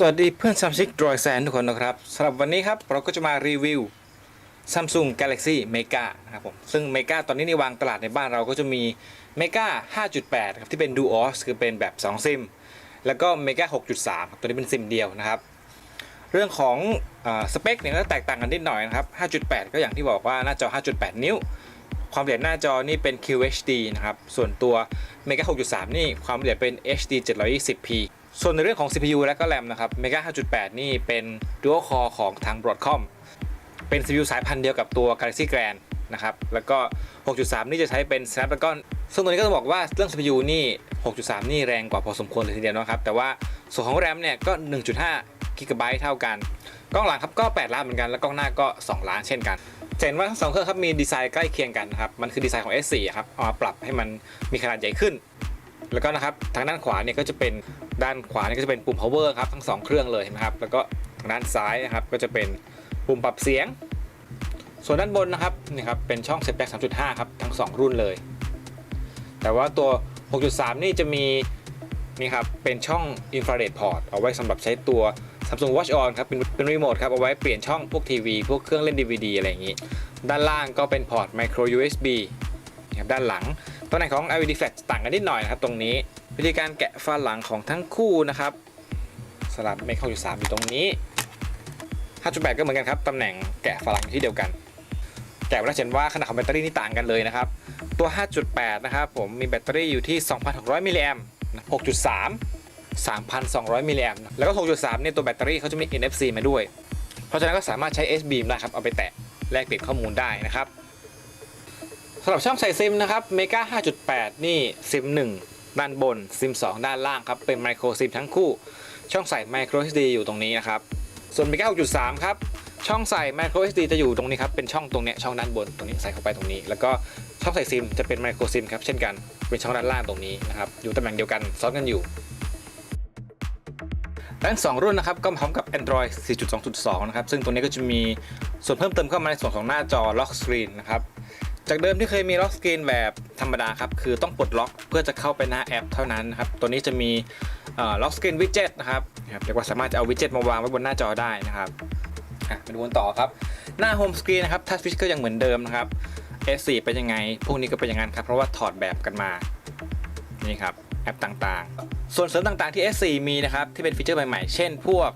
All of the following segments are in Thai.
สวัสดีเพื่อนซัมซิกดรอยแซนทุกคนนะครับสำหรับวันนี้ครับเราก็จะมารีวิว Samsung Galaxy Mega นะครับผมซึ่ง Mega ตอนนี้ในวางตลาดในบ้านเราก็จะมี Mega 5.8 ครับที่เป็น Duos คือเป็นแบบ 2 ซิม แล้วก็ Mega 6.3 ครับตัวนี้เป็นซิมเดียวนะครับ เรื่องของสเปคเนี่ยก็แตกต่างกันนิดหน่อยนะครับ 5.8 ก็อย่างที่บอกว่าหน้าจอ 5.8 นิ้ว ความละเอียดหน้าจอนี่เป็น QHD นะครับส่วนตัว Mega 6.3 นี่ความละเอียดเป็น HD 720p ส่วนในเรื่องของ CPU และก็ RAM นะครับ Mega 5.8 นี่เป็น Dual Core ของทาง Broadcom เป็น CPU สายพันธุ์เดียวกับตัว Galaxy Grand นะครับ แล้วก็ 6.3 นี่จะใช้เป็น Snapdragon ซึ่งตัวนี้ก็ต้องบอกว่าเรื่อง CPU นี่ 6.3 นี่แรงกว่าพอสมควรเลยทีเดียวนะครับ แต่ว่าส่วนของ RAM เนี่ยก็ 1.5 GB เท่ากัน กล้องหลังครับก็ 8 ล้านเหมือนกัน แล้วกล้องหน้าก็ 2 ล้านเช่นกันจะเห็นว่าทั้งสองเครื่องครับมีดีไซน์ใกล้เคียงกันนะครับ มันคือดีไซน์ของ S4 ครับ เอามาปรับให้มันมีขนาดใหญ่ขึ้น แล้วก็นะครับทางด้านขวาเนี่ยก็จะเป็นด้านขวาเนี่ยก็จะเป็นปุ่ม power ครับทั้งสองเครื่องเลยเห็นะครับ แล้วก็ทางด้านซ้ายนะครับก็จะเป็นปุ่มปรับเสียง ส่วนด้านบนนะครับนี่ครับเป็นช่อง setback 3.5 ครับทั้ง 2 รุ่นเลย แต่ว่าตัว 6.3 นี่จะมีนี่ครับเป็นช่อง infrared port เอาไว้สำหรับใช้ตัว Samsung Watch On ครับเป็นเป็นรีโมทครับเอาไว้เปลี่ยนช่องพวกทีวีพวกเครื่องเล่น DVD อะไรอย่างนี้ ด้านล่างก็เป็นพอร์ต micro USB นะครับด้านหลัง ตำแหน่งของ LED flash ต่างกันนิดหน่อยนะครับตรงนี้ วิธีการแกะฝาหลังของทั้งคู่นะครับสลับเมคเข้าอยู่3อยู่ตรงนี้ 5.8 ก็เหมือนกันครับตำแหน่งแกะฝาหลังที่เดียวกันแกะแล้วเห็นว่าขนาดของแบตเตอรี่นี่ต่างกันเลยนะครับ ตัว 5.8 นะครับผมมีแบตเตอรี่อยู่ที่ 2,600 มิลลิแอมป์6.3 3,200 มิลลิแอมป์แล้วก็ 6.3 เนี่ยตัวแบตเตอรี่เขาจะมี NFC มาด้วย เพราะฉะนั้นก็สามารถใช้ S beam ได้ครับ เอาไปแตะแลกเปลี่ยนข้อมูลได้นะครับำหรับช่องใส่ซิมนะครับ Mega 5.8 นี่ซิม 1 ด้านบนซิม 2 ด้านล่างครับ เป็นไมโครซิมทั้งคู่ ช่องใส่ micro SD อยู่ตรงนี้นะครับ ส่วน Mega 6.3 ครับ ช่องใส่ micro SD จะอยู่ตรงนี้ครับ เป็นช่องตรงเนี้ยช่องด้านบนตรงนี้ใส่เข้าไปตรงนี้ แล้วก็ช่องใส่ซิมจะเป็น micro SIM ครับเช่นกัน เป็นช่องด้านล่างตรงนี้นะครับอยู่ตำแหน่งเดียวกันซ้อนกันอยู่ทั้งสองรุ่นนะครับก็พร้อมกับ Android 4.2.2 นะครับ ซึ่งตัวนี้ก็จะมีส่วนเพิ่มเติมเข้ามาในส่วนของหน้าจอ Lock Screen นะครับ จากเดิมที่เคยมี Lock Screen แบบธรรมดาครับ คือต้องปลดล็อกเพื่อจะเข้าไปหน้าแอปเท่านั้นครับ ตัวนี้จะมีเอ่อ Lock Screen Widget นะครับเรียกว่าสามารถจะเอา widget มาวางไว้บนหน้าจอได้นะครับมาดูกันต่อครับ หน้า Home Screen นะครับ Touch Switch ก็ยังเหมือนเดิมนะครับ S4 เป็นยังไง พวกนี้ก็เป็นอย่างนั้นครับ เพราะว่าถอดแบบกันมา นี่ครับแอปต่างๆ ส่วนเสริมต่างๆที่ S4 มีนะครับ ที่เป็นฟีเจอร์ใหม่ๆ เช่นพวก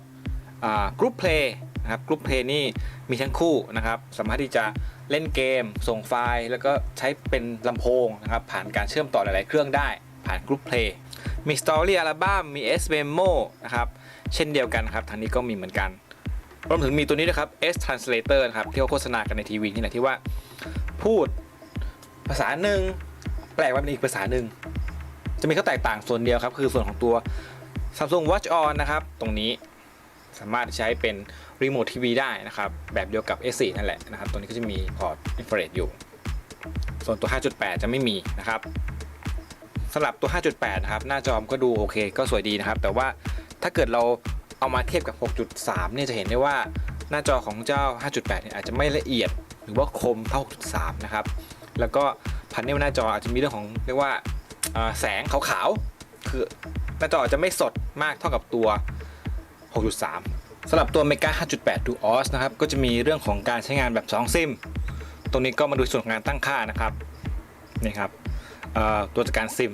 กรุ๊ปเพลย์นะครับกรุ๊ปเพลย์นี่มีทั้งคู่นะครับ สามารถที่จะ เล่นเกม ส่งไฟล์ แล้วก็ใช้เป็นลำโพงนะครับผ่านการเชื่อมต่อหลาย ๆ เครื่องได้ ผ่านกรุ๊ปเพลย์มี Story อัลบั้มมี S Memo นะครับเช่นเดียวกันครับทางนี้ก็มีเหมือนกันรวมถึงมีตัวนี้นะครับ S Translator นะครับที่เขาโฆษณากันในทีวีนี่แหละที่ว่า พูดภาษาหนึ่งแปลว่าเป็นอีกภาษาหนึ่งจะมีข้อแตกต่างส่วนเดียวครับ คือส่วนของตัว Samsung Watch On นะครับ ตรงนี้สามารถใช้เป็น รีโมททีวีได้นะครับ แบบเดียวกับ S4 นั่นแหละนะครับตรงนี้ก็จะมีพอร์ตอินฟราเรดอยู่ ส่วนตัว 5.8 จะไม่มีนะครับสำหรับตัว 5.8 นะครับ หน้าจอมก็ดูโอเค ก็สวยดีนะครับ แต่ว่าถ้าเกิดเราเอามาเทียบกับ 6.3 เนี่ยจะเห็นได้ว่าหน้าจอของเจ้า 5.8 เนี่ยอาจจะไม่ละเอียดหรือว่าคมเท่า 6.3 นะครับ แล้วก็พันเนลหน้าจออาจจะมีเรื่องของเรียกว่าอ่าแสงขาวๆ คือหน้าจอจะไม่สดมากเท่ากับตัว 6.3 สำหรับตัว Mega 5.8 Duos นะครับ ก็จะมีเรื่องของการใช้งานแบบ 2 ซิม ตรงนี้ก็มาดูส่วนของานตั้งค่านะครับนี่ครับตัวจัดการซิม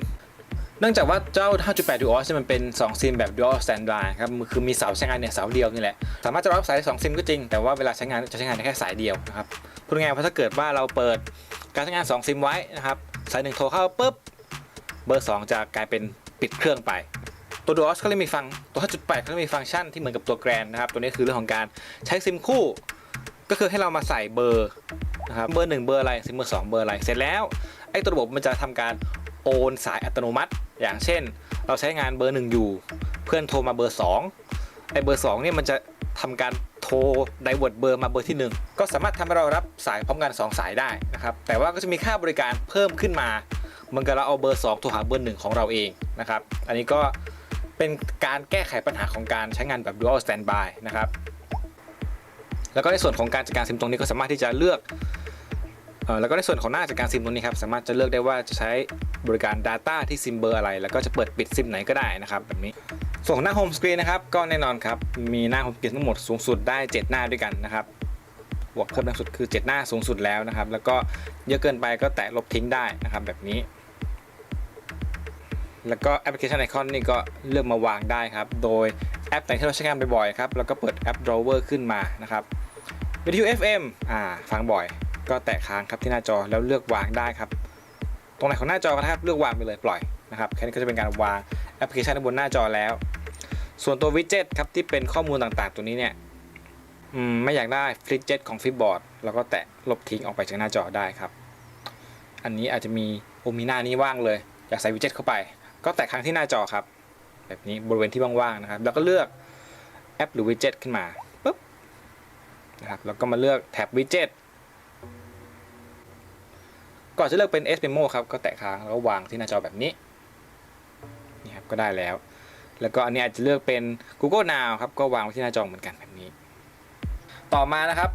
เนื่องจากว่าเจ้า 5.8 Duos เนี่ยมันเป็น 2 ซิมแบบ Dual Standby ครับคือมีเสาใช้งานเนี่ยเสาเดียวนี่แหละ สามารถจะรับสายได้2ซิมก็จริง แต่ว่าเวลาใช้งานจะใช้งานได้แค่สายเดียวนะครับพูดง่ายๆว่าถ้าเกิดว่าเราเปิดการใช้งาน 2 ซิมไว้นะครับสายหนึ่งโทรเข้าปุ๊บเบอร์ 2 จะกลายเป็นปิดเครื่องไป ตัว Duos ก็เลยมีฟังตัว 5.8 ก็เลยมีฟังก์ชันที่เหมือนกับตัว Grand นะครับตัวนี้คือเรื่องของการใช้ซิมคู่ ก็คือให้เรามาใส่เบอร์นะครับเบอร์ 1 เบอร์อะไรซิมเบอร์ 2 เบอร์อะไรเสร็จแล้วไอ้ตัวระบบมันจะทำการโอนสายอัตโนมัติ อย่างเช่น เราใช้งานเบอร์ 1 อยู่ เพื่อนโทรมาเบอร์ 2ไอ้เบอร์2เนี่ยมันจะทำการโทรไดเวิร์ดเบอร์มาเบอร์ที่ 1 ก็สามารถทำให้เรารับสายพร้อมกัน 2 สายได้นะครับแต่ว่าก็จะมีค่าบริการเพิ่มขึ้นมาเมือนกับเราเอาเบอร์ 2 โทรหาเบอร์ 1 ของเราเองนะครับอันนี้ก็ เป็นการแก้ไขปัญหาของการใช้งานแบบ dual standby นะครับ แล้วก็ในส่วนของการจัดการซิมตรงนี้ก็สามารถที่จะเลือกเออแล้วก็ในส่วนของหน้าจัดการซิมตรงนี้ครับสามารถจะเลือกได้ว่าจะใช้บริการ Data ที่ซิมเบอร์อะไร แล้วก็จะเปิดปิดซิมไหนก็ได้นะครับแบบนี้ ส่วนของหน้าโฮมสกรีนนะครับก็แน่นอนครับมีหน้าโฮมสกรีนทั้งหมดสูงสุดได้ 7 หน้าด้วยกันนะครับบวกเพิ่มมาสุดคือ 7 หน้าสูงสุดแล้วนะครับ แล้วก็เยอะเกินไปก็แตะลบทิ้งได้นะครับแบบนี้ แล้วก็แอปพลิเคชันไอคอนนี่ก็เลือกมาวางได้ครับ โดยแอปไหนที่เราใช้งานบ่อยๆครับแล้วก็เปิดแอป Drawer ขึ้นมานะครับวิทยุ FM อ่าฟังบ่อย ก็แตะค้างครับที่หน้าจอแล้วเลือกวางได้ครับ ตรงไหนของหน้าจอก็ครับเลือกวางไปเลยปล่อยนะครับแค่นี้ก็จะเป็นการวางแอปพลิเคชันบนหน้าจอแล้ว ส่วนตัววิดเจ็ตครับที่เป็นข้อมูลต่างๆ ตัวนี้เนี่ยไม่อยากได้ฟลิปเจ็ตของฟิปบอร์ดแล้วก็แตะลบทิ้งออกไปจากหน้าจอได้ครับ อันนี้อาจจะมีโอมีหน้านี้ว่างเลย อยากใส่วิดเจ็ตเข้าไป ก็แตะค้างที่หน้าจอครับ แบบนี้บริเวณที่ว่างๆนะครับ แล้วก็เลือกแอปหรือวิดเจ็ตขึ้นมาปุ๊บนะครับแล้วก็มาเลือกแท็บวิดเจ็ตก่อนจะเลือกเป็น S Memo ครับก็แตะค้างแล้วก็วางที่หน้าจอแบบนี้นี่ครับก็ได้แล้ว แล้วก็อันนี้อาจจะเลือกเป็น Google Now ครับก็วางไว้ที่หน้าจอเหมือนกันแบบนี้ ต่อมานะครับ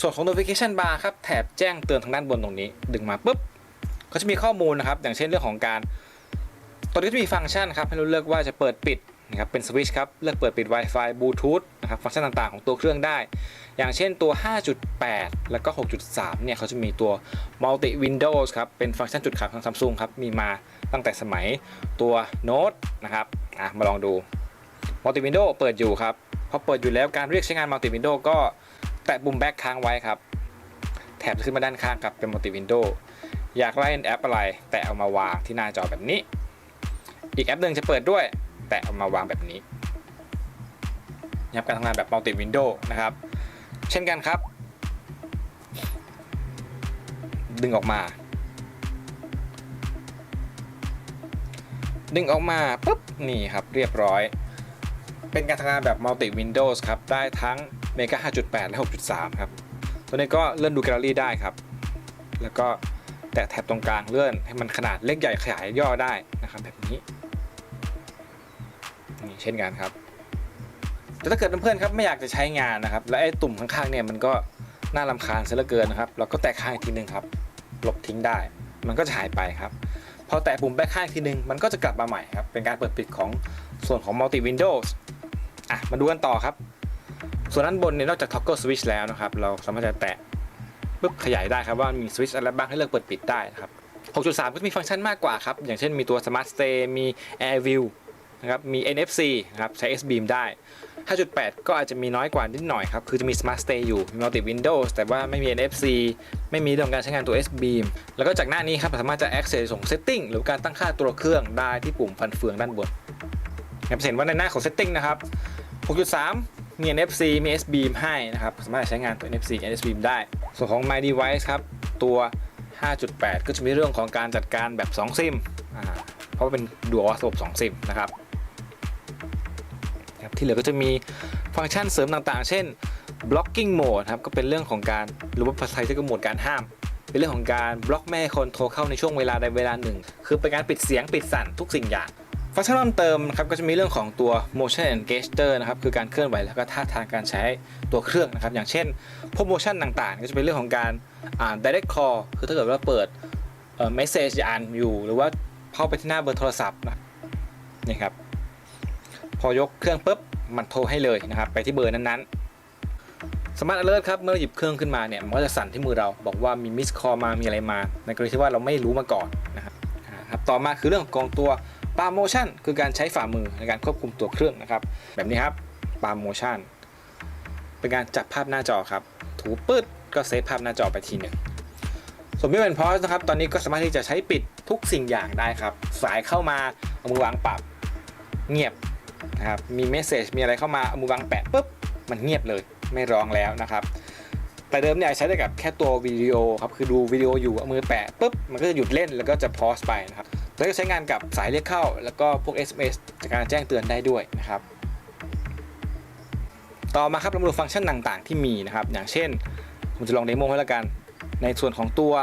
ส่วนของ notification bar ครับแถบแจ้งเตือนทางด้านบนตรงนี้ ดึงมาปุ๊บก็จะมีข้อมูลนะครับ อย่างเช่นเรื่องของการ ตัวนี้จะมีฟังก์ชันครับให้เราเลือกว่าจะเปิดปิดนะครับเป็นสวิตช์ครับเลือกเปิดปิด Wi-Fi Bluetooth นะครับฟังก์ชันต่างๆของตัวเครื่องได้ อย่างเช่นตัว 5.8 แล้วก็ 6.3 เนี่ยเขาจะมีตัว Multi Windows ครับเป็นฟังก์ชันจุดขายของ Samsung ครับมีมาตั้งแต่สมัยตัว Note นะครับอะมาลองดู Multi Window เปิดอยู่ครับพอเปิดอยู่แล้วการเรียกใช้งาน Multi Window ก็แตะปุ่ม Back ค้างไว้ครับแถบจะขึ้นมาด้านข้างครับเป็น Multi Window อยากไล่แอปอะไร แตะเอามาวางที่หน้าจอแบบนี้ อีกแอปหนึ่งจะเปิดด้วย แตะเอามาวางแบบนี้นะครับการทำงานแบบ Multi Window นะครับ เช่นกันครับ ดึงออกมา ดึงออกมาปุ๊บนี่ครับเรียบร้อย เป็นการทำงานแบบ Multi Windows ครับ ได้ทั้ง Mega 5.8 และ 6.3 ครับ ตัวนี้ก็เลื่อนดูแกลเลอรี่ได้ครับ แล้วก็แตะแท็บตรงกลางเลื่อนให้มันขนาดเล็กใหญ่ขยายย่อได้นะครับแบบนี้ เช่นกันครับ แต่ถ้าเกิดเพื่อนๆครับไม่อยากจะใช้งานนะครับ และไอ้ตุ่มข้างๆเนี่ยมันก็น่ารำคาญเสียเหลือเกินนะครับเราก็แตะข้างอีกทีหนึ่งครับลบทิ้งได้ มันก็จะหายไปครับพอแตะปุ่มแบ็คข้างอีกทีหนึ่งมันก็จะกลับมาใหม่ครับ เป็นการเปิดปิดของส่วนของ multi windows อะมาดูกันต่อครับ ส่วนด้านบนเนี่ยนอกจาก toggle switch แล้วนะครับ เราสามารถจะแตะปุ๊บขยายได้ครับว่ามีสวิตช์อะไรบ้างให้เลือกเปิดปิดได้นะครับ 6.3 ก็มีฟังก์ชันมากกว่าครับ อย่างเช่นมีตัว smart stay มี air view นะครับมี NFC นะครับใช้ S beam ได้ 5.8 ก็อาจจะมีน้อยกว่านิดหน่อยครับ คือจะมี Smart Stay อยู่ มี Multi Windows แต่ว่าไม่มี NFC ไม่มีเรื่องการใช้งานตัว S beam แล้วก็จากหน้านี้ครับสามารถจะ access ส่ง setting หรือการตั้งค่าตัวเครื่องได้ที่ปุ่มฟันเฟืองด้านบนนะครับเห็นว่าในหน้าของ setting นะครับ 6.3 มี NFC มี S beam ให้นะครับ สามารถใช้งานตัว NFC S beam ได้ ส่วนของ My Device ครับ ตัว 5.8 ก็จะมีเรื่องของการจัดการแบบ 2 ซิม เพราะว่าเป็น Dual ระบบ2ซิมนะครับ ครับที่เหลือก็จะมีฟังก์ชันเสริมต่างๆ เช่น blocking mode ครับก็เป็นเรื่องของการหรือว่าภาษาไทยจะก็โหมดการห้าม เป็นเรื่องของการบล็อกไม่ให้คนโทรเข้าในช่วงเวลาใดเวลาหนึ่ง คือเป็นการปิดเสียงปิดสั่นทุกสิ่งอย่างฟังก์ชันเพิ่มเติมครับก็จะมีเรื่องของตัว motion and gesture นะครับคือการเคลื่อนไหวแล้วก็ท่าทางการใช้ตัวเครื่องนะครับอย่างเช่นพวก motion ต่างๆ ก็จะเป็นเรื่องของการอ่าน direct call คือถ้าเกิดว่าเปิดเอ่อ message อ่านอยู่ หรือว่าเข้าไปที่หน้าเบอร์โทรศัพท์นะนี่ครับ พอยกเครื่องปุ๊บมันโทรให้เลยนะครับไปที่เบอร์นั้นๆสมาร์ท alert ครับเมื่อหยิบเครื่องขึ้นมาเนี่ยมันก็จะสั่นที่มือเราบอกว่ามีมิสคอมามีอะไรมา ในกรณีที่ว่าเราไม่รู้มาก่อนนะครับครับต่อมาคือเรื่องของตัวปาโมชั่นคือการใช้ฝ่ามือในการควบคุมตัวเครื่องนะครับ แบบนี้ครับปาโมชั่นเป็นการจับภาพหน้าจอครับ ถูปืดก็เซฟภาพหน้าจอไปทีหนึ่งส่วนมิเป็นพอสนะครับ ตอนนี้ก็สามารถที่จะใช้ปิดทุกสิ่งอย่างได้ครับ สายเข้ามาเอามือวางปรับ เงียบ นะครับมีเมสเซจมีอะไรเข้ามาเอามือวางแปะปุ๊บมันเงียบเลยไม่ร้องแล้วนะครับ แต่เดิมเนี่ยใช้ได้กับแค่ตัววิดีโอครับคือดูวิดีโออยู่เอามือแปะปุ๊บมันก็จะหยุดเล่นแล้วก็จะพอสไปนะครับแล้วก็ใช้งานกับสายเรียกเข้า แล้วก็พวก SMS จากการแจ้งเตือนได้ด้วยนะครับต่อมาครับเรามาดูฟังก์ชันต่างๆ ที่มีนะครับ อย่างเช่น ผมจะลองเดโมให้แล้วกัน ในส่วนของตัว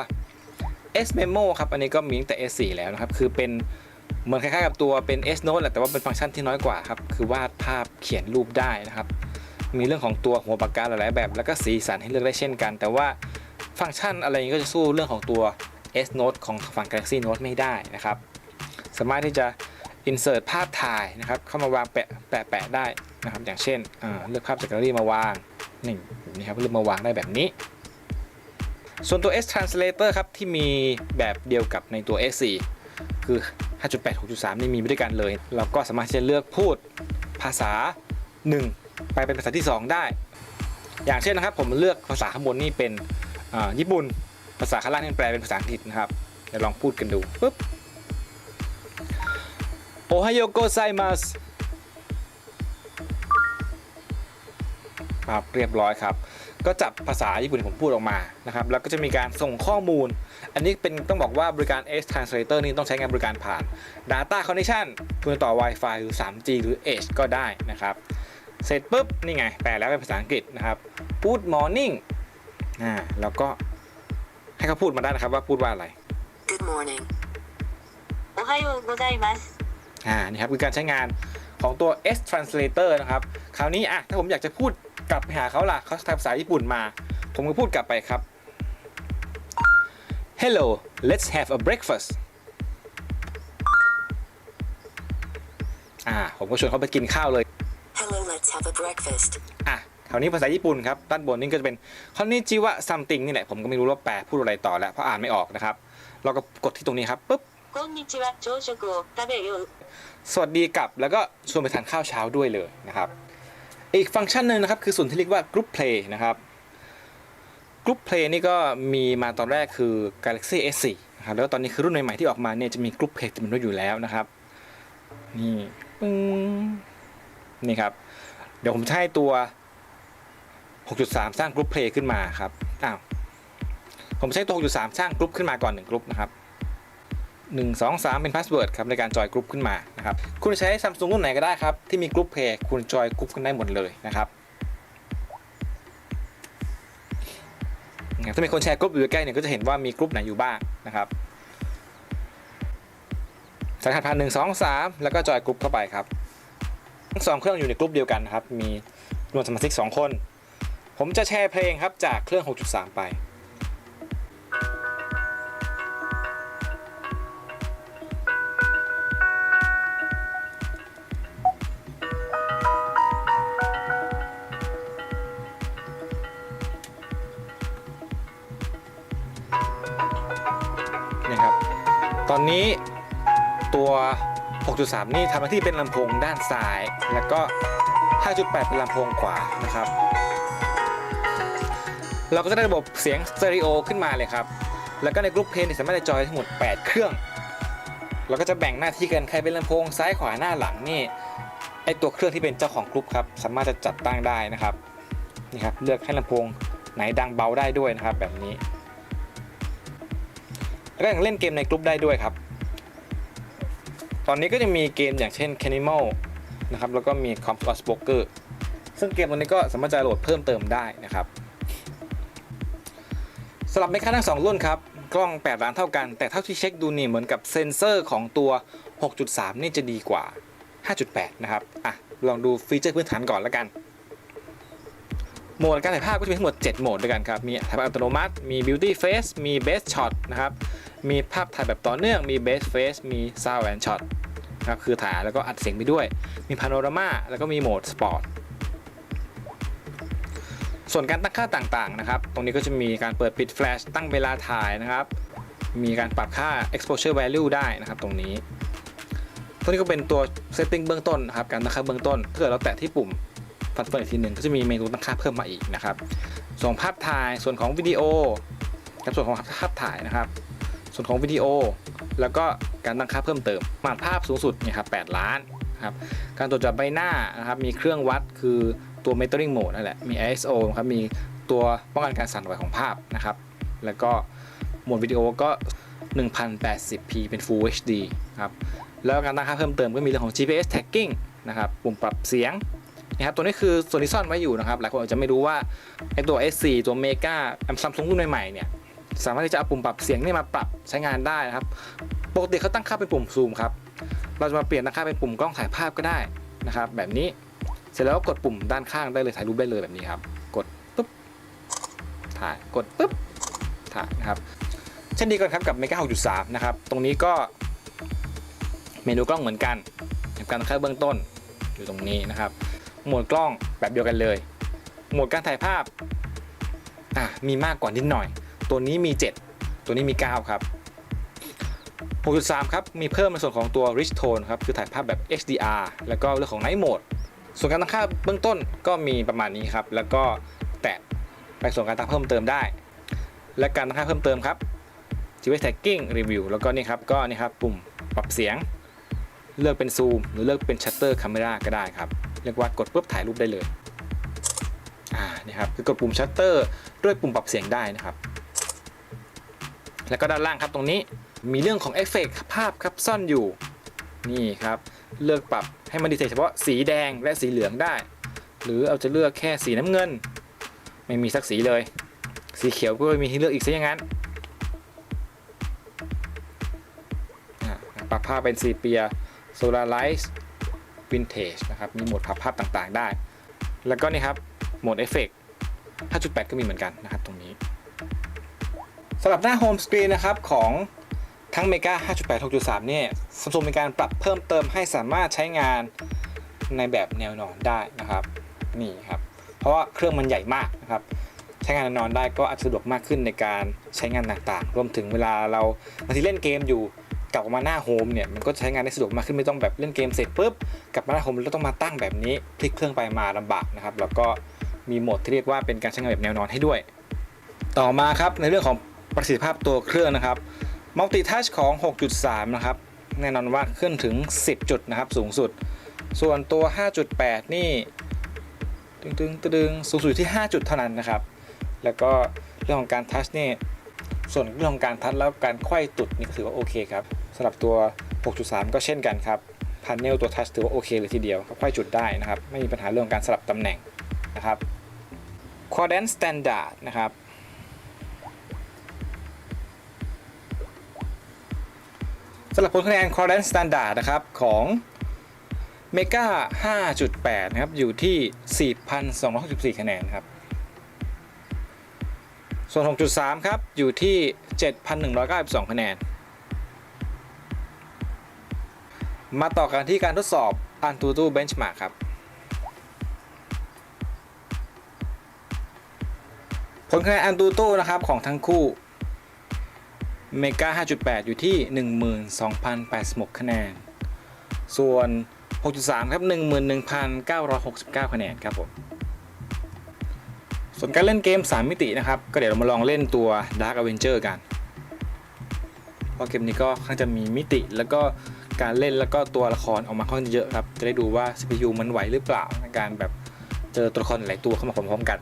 S Memo ครับ อันนี้ก็มีตั้งแต่ S4 แล้วนะครับ คือเป็น เหมือนคล้ายๆกับตัวเป็น S Note แหละแต่ว่าเป็นฟังก์ชันที่น้อยกว่าครับคือวาดภาพเขียนรูปได้นะครับ มีเรื่องของตัวหัวปากกาหลายๆแบบ แล้วก็สีสันให้เลือกได้เช่นกัน แต่ว่าฟังก์ชันอะไรนี้ก็จะสู้เรื่องของตัว S Note ของฝั่ง Galaxy Note ไม่ได้นะครับ สามารถที่จะ insert ภาพถ่ายนะครับ เข้ามาวางแปะแปะแปะได้นะครับ อย่างเช่นเลือกภาพจากแกลเลอรี่มาวางนี่นี้ครับเลือกมาวางได้แบบนี้ ส่วนตัว S translator ครับที่มีแบบเดียวกับในตัว S4 คือ 5.8 6.3 นี่มีไม่ด้วยกันเลย เราก็สามารถที่จะเลือกพูดภาษา 1 ไปเป็นภาษาที่ 2 ได้ อย่างเช่นนะครับ ผมเลือกภาษาข้างบนนี่เป็นอ่าญี่ปุ่น ภาษาข้างล่างนี่แปลเป็นภาษาอังกฤษนะครับ เดี๋ยวลองพูดกันดูปุ๊บโอไฮโอโกไซมัสครับเรียบร้อยครับ ก็จับภาษาญี่ปุ่นที่ผมพูดออกมานะครับแล้วก็จะมีการส่งข้อมูล อันนี้เป็นต้องบอกว่าบริการ S Translator นี่ต้องใช้งานบริการผ่าน Data Connection คุณต่อ Wi-Fi หรือ 3G หรือ Edge ก็ได้นะครับเสร็จปุ๊บนี่ไงแปลแล้วเป็นภาษาอังกฤษนะครับ Good morning อ่าแล้วก็ให้เขาพูดมาได้นะครับว่าพูดว่าอะไร Good morning โอไฮโอโกไดมัสอ่านี่ครับคือการใช้งานของตัว S Translator นะครับ คราวนี้อะถ้าผมอยากจะพูด กลับไปหาเขาล่ะเขาทำภาษาญี่ปุ่นมา ผมก็พูดกลับไปครับ Hello let's have a breakfast อ่า ผมก็ชวนเขาไปกินข้าวเลย Hello, let's have a breakfast. อ่ะคราวนี้ภาษาญี่ปุ่นครับ ด้านบนนี่ก็จะเป็นคอนนิจิวะ something นี่แหละ ผมก็ไม่รู้ว่าแปลพูดอะไรต่อแล้ว เพราะอ่านไม่ออกนะครับ เราก็กดที่ตรงนี้ครับปุ๊บ こんにちは。朝食を食べよう。 สวัสดีกลับแล้วก็ชวนไปทานข้าวเช้าด้วยเลยนะครับ อีกฟังก์ชันหนึ่งนะครับคือส่วนที่เรียกว่า Group Play นะครับ Group Play นี่ก็มีมาตอนแรกคือ Galaxy S4 นะครับแล้วตอนนี้คือรุ่นใหม่ๆที่ออกมาเนี่ยจะมี Group Play ติดมันด้วยอยู่แล้วนะครับนี่ปึ้งนี่ครับ เดี๋ยวผมจะให้ตัว 6.3 สร้าง Group Play ขึ้นมาครับอ้าวผมใช้ตัว 6.3 สร้างกรุ๊ปขึ้นมาก่อน1กรุ๊ปนะครับ 1 2 3 เป็นพาสเวิร์ดครับในการจอยกรุ๊ปขึ้นมานะครับคุณใช้ซัมซุงรุ่นไหนก็ได้ครับ ที่มีกรุ๊ปเพย์คุณจอยกรุ๊ปกันได้หมดเลยนะครับถ้ามีคนแชร์กรุ๊ปอยู่ใกล้เนี่ยก็จะเห็นว่ามีกรุ๊ปไหนอยู่บ้างนะครับสายหัดพันหนึ่งสองสามแล้วก็จอยกรุ๊ปเข้าไปครับทั้งสองเครื่องอยู่ในกรุ๊ปเดียวกันนะครับมีรวมสมาชิก2คน ผมจะแชร์เพลงครับจากเครื่อง 6.3 ไป ตอนนี้ตัว 6.3 นี่ทำหน้าที่เป็นลำโพงด้านซ้าย แล้วก็ 5.8 เป็นลำโพงขวานะครับ เราก็จะได้ระบบเสียงสเตอริโอขึ้นมาเลยครับ แล้วก็ในกรุ๊ปเพลงสามารถจะจอยทั้งหมด 8 เครื่อง เราก็จะแบ่งหน้าที่กันใครเป็นลำโพงซ้ายขวาหน้าหลังนี่ไอตัวเครื่องที่เป็นเจ้าของกรุ๊ปครับสามารถจะจัดตั้งได้นะครับนี่ครับเลือกให้ลำโพงไหนดังเบาได้ด้วยนะครับแบบนี้ แล้วก็ยังเล่นเกมในกลุ่มได้ด้วยครับ ตอนนี้ก็จะมีเกมอย่างเช่น Canimal นะครับ แล้วก็มี c o m p s p o k e r ซึ่งเกมตัวนี้ก็สามารถจะโหลดเพิ่มเติมได้นะครับสำหรับในค่าทั้ง 2 รุ่นครับ กล้อง 8 ล้านเท่ากัน แต่เท่าที่เช็คดูนี่เหมือนกับเซนเซอร์ของตัว 6.3 นี่จะดีกว่า 5.8 นะครับ อะ ลองดูฟีเจอร์พื้นฐานก่อนแล้วกัน โหมดการถ่ายภาพก็จะมีทั้งหมด 7 โหมดด้วยกันครับ มีถ่ายภาพอัตโนมัติ มี Beauty Face มี Best Shot นะครับ มีภาพถ่ายแบบต่อเนื่อง มี Best Face มี Sound and Shot นะครับ คือถ่ายแล้วก็อัดเสียงไปด้วย มี Panorama แล้วก็มีโหมด Sport ส่วนการตั้งค่าต่างๆนะครับ ตรงนี้ก็จะมีการเปิดปิดแฟลช ตั้งเวลาถ่ายนะครับ มีการปรับค่า exposure value ได้นะครับ ตรงนี้ตัวนี้ก็เป็นตัว setting เบื้องต้นนะครับ การตั้งค่าเบื้องต้นถ้าเกิดเราแตะที่ปุ่ม ฟันเฟิร์อีกทีหนึ่งก็จะมีเมนูตั้งค่าเพิ่มมาอีกนะครับ ส่วนภาพถ่ายส่วนของวิดีโอกับส่วนของภาพถ่ายนะครับ ส่วนของวิดีโอ แล้วก็การตั้งค่าเพิ่มเติมมาตรภาพสูงสุดเนี่ยครับ8ล้านนะครับการตรวจจับใบหน้านะครับมีเครื่องวัดคือตัว metering mode นั่นแหละมี ISO ครับมีตัวป้องกันการสั่นไหวของภาพนะครับ แล้วก็โหมดวิดีโอก็ 1080p เป็น Full HD ครับแล้วการตั้งค่าเพิ่มเติมก็มีเรื่องของ GPS tagging นะครับ ปุ่มปรับเสียง นะครับตัวนี้คือส่วนที่ซ่อนไว้อยู่นะครับหลายคนอาจจะไม่รู้ว่าไอตัว S4 ตัวเมกาแอมซัมซุงรุ่นใหม่ๆเนี่ยสามารถที่จะเอาปุ่มปรับเสียงนี่มาปรับใช้งานได้นะครับปกติเขาตั้งค่าเป็นปุ่มซูมครับเราจะมาเปลี่ยนตั้งค่าเป็นปุ่มกล้องถ่ายภาพก็ได้นะครับแบบนี้เสร็จแล้วก็กดปุ่มด้านข้างได้เลยถ่ายรูปได้เลยแบบนี้ครับกดปุ๊บถ่ายกดปุ๊บถ่ายนะครับเช่นเดียวกันครับกับ Mega 6.3 นะครับตรงนี้ก็เมนูกล้องเหมือนกันทำการตั้งค่าเบื้องต้นอยู่ตรงนี้นะครับ โหมดกล้องแบบเดียวกันเลย โหมดการถ่ายภาพอะมีมากกว่านิดหน่อย ตัวนี้มี 7 ตัวนี้มี 9 ครับ 6.3 ครับ มีเพิ่มในส่วนของตัว Rich Tone ครับ คือถ่ายภาพแบบ HDR แล้วก็เรื่องของ Night Mode ส่วนการตั้งค่าเบื้องต้นก็มีประมาณนี้ครับ แล้วก็แตะไปส่วนการตั้งเพิ่มเติมได้ และการตั้งค่าเพิ่มเติมครับ Device Tagging Review แล้วก็นี่ครับ ก็นี่ครับปุ่มปรับเสียง เลือกเป็นซูมหรือเลือกเป็น Shutter Camera ก็ได้ครับ เรียกว่ากดปุ๊บถ่ายรูปได้เลยอ่านี่ครับคือกดปุ่ม Shutter ด้วยปุ่มปรับเสียงได้นะครับแล้วก็ด้านล่างครับตรงนี้มีเรื่องของเอฟเฟกต์ภาพครับซ่อนอยู่นี่ครับเลือกปรับให้มันดีเทคเฉพาะสีแดงและสีเหลืองได้ หรือเอาจะเลือกแค่สีน้ำเงิน ไม่มีสักสีเลย สีเขียวก็ไม่มีให้เลือกอีกซะอย่างนั้นปรับภาพเป็นซีเปียโซลาร์ไลท์ วินเทจนะครับ มีโหมดปรับภาพต่างๆได้ แล้วก็นี่ครับ โหมดเอฟเฟกต์5.8 ก็มีเหมือนกันนะครับตรงนี้สำหรับหน้าโฮมสกรีนนะครับของทั้ง Mega 5.8 6.3 เนี่ย Samsung มีการปรับเพิ่มเติมให้สามารถใช้งานในแบบแนวนอนได้นะครับ นี่ครับ เพราะว่าเครื่องมันใหญ่มากนะครับ ใช้งานนวนอนได้ก็อาจจะสะดวกมากขึ้นในการใช้งานต่างๆ รวมถึงเวลาเราบางทีเล่นเกมอยู่ กลับมาหน้าโฮมเนี่ยมันก็ใช้งานได้สะดวกมากขึ้นไม่ต้องแบบเล่นเกมเสร็จปุ๊บกลับมาหน้าโฮมแล้วต้องมาตั้งแบบนี้พลิกเครื่องไปมาลำบากนะครับแล้วก็มีโหมดที่เรียกว่าเป็นการใช้งานแบบแนวนอนให้ด้วย ต่อมาครับในเรื่องของประสิทธิภาพตัวเครื่องนะครับมัลติทัชของ 6.3 นะครับ แน่นอนว่าขึ้นถึง 10 จุดนะครับ สูงสุด ส่วนตัว 5.8 นี่ตึงตึงตึงสูงสุดที่ 5 จุดเท่านั้นนะครับ แล้วก็เรื่องของการทัชนี่ ส่วนเรื่องของการทัชแล้วการไขว้ตุดนี่ก็ถือว่าโอเคครับ สำหรับตัว 6.3 ก็เช่นกันครับพาเนลตัวทัชถือว่าโอเคเลยทีเดียวครับไขว้จุดได้นะครับ ไม่มีปัญหาเรื่องการสลับตำแหน่งนะครับ Quadrant Standard นะครับสำหรับผลคะแนน Quadrant Standard นะครับของ Mega 5.8 นะครับ อยู่ที่ 4,264 คะแนนครับ ส่วน 6.3 ครับ อยู่ที่ 7,192 คะแนน มาต่อกันที่การทดสอบ Antutu Benchmark ครับ ผลคะแนน Antutu นะครับของทั้งคู่เมกา5.8 อยู่ที่ 12,086 คะแนน ส่วน 6.3 ครับ 11,969 คะแนนครับผม ส่วนการเล่นเกม 3 มิตินะครับ ก็เดี๋ยวเรามาลองเล่นตัว Dark Avenger กัน เพราะเกมนี้ก็ค่อนข้งจะมีมิติแล้วก็ การเล่นแล้วก็ตัวละครออกมาค่อนเยอะครับ จะได้ดูว่า CPU มันไหวหรือเปล่าในการแบบเจอตัวละครหลายตัวเข้ามาพร้อมๆกัน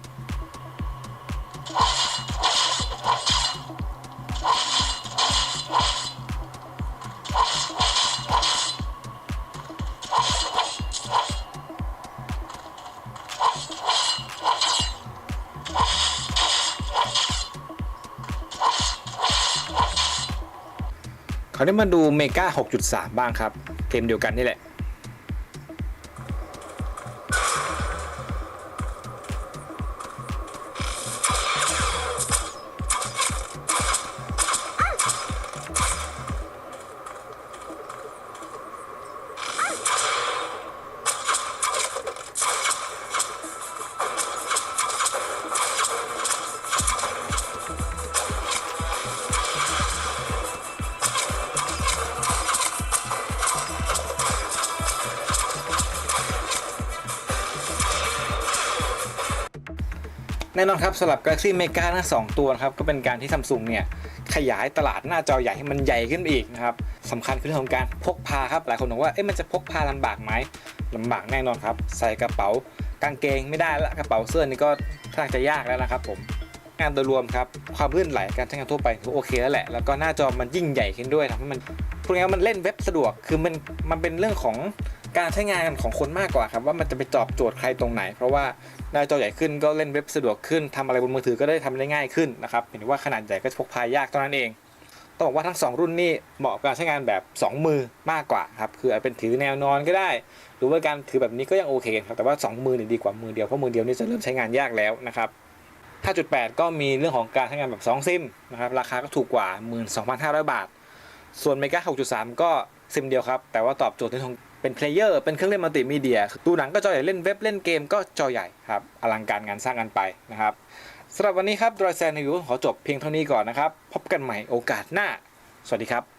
ราวนี้มาดูเมกา6.3 บ้างครับ เกมเดียวกันนี่แหละ แน่นอนครับสำหรับ Galaxy Mega ทั้งสองตัวนะครับก็เป็นการที่ Samsung เนี่ยขยายตลาดหน้าจอใหญ่ให้มันใหญ่ขึ้นไปอีกนะครับสำคัญคือเรื่องของการพกพาครับหลายคนบอกว่าเอ๊ะมันจะพกพาลำบากไหมลำบากแน่นอนครับ ใส่กระเป๋ากางเกงไม่ได้ละกระเป๋าเสื้อนี่ก็ท่างจะยากแล้วนะครับผมงานโดยรวมครับความลื่นไหลการใช้งานทั่วไปถือโอเคแล้วแหละแล้วก็หน้าจอมันยิ่งใหญ่ขึ้นด้วยทำให้มันพูดง่ายๆมันเล่นเว็บสะดวกคือมันมันเป็นเรื่องของ การใช้งานของคนมากกว่าครับว่ามันจะไปตอบโจทย์ใครตรงไหน เพราะว่าหน้าจอใหญ่ขึ้นก็เล่นเว็บสะดวกขึ้นทำอะไรบนมือถือก็ได้ทำได้ง่ายขึ้นนะครับเห็นว่าขนาดใหญ่ก็พกพายากเท่านั้นเองต้องบอกว่าทั้ง 2 รุ่นนี่เหมาะกับการใช้งานแบบ 2 มือมากกว่าครับคืออาจเป็นถือแนวนอนก็ได้ หรือว่าการถือแบบนี้ก็ยังโอเคครับแต่ว่า 2 มือเนี่ยดีกว่ามือเดียวเพราะมือเดียวนี่จะเริ่มใช้งานยากแล้วนะครับ5.8 ก็มีเรื่องของการใช้งานแบบ 2 ซิมนะครับราคาก็ถูกกว่า 12,500 บาท ส่วน Mega 6.3 ก็ซิมเดียวครับแต่ว่าตอบโจทย์ในทาง เป็นเพลเยอร์เป็นเครื่องเล่นมัลติมีเดียดูหนังก็จอใหญ่เล่นเว็บเล่นเกมก็จอใหญ่ครับอลังการงานสร้างกันไปนะครับสำหรับวันนี้ครับดรอยแซนรีวิวขอจบเพียงเท่านี้ก่อนนะครับ พบกันใหม่โอกาสหน้า สวัสดีครับ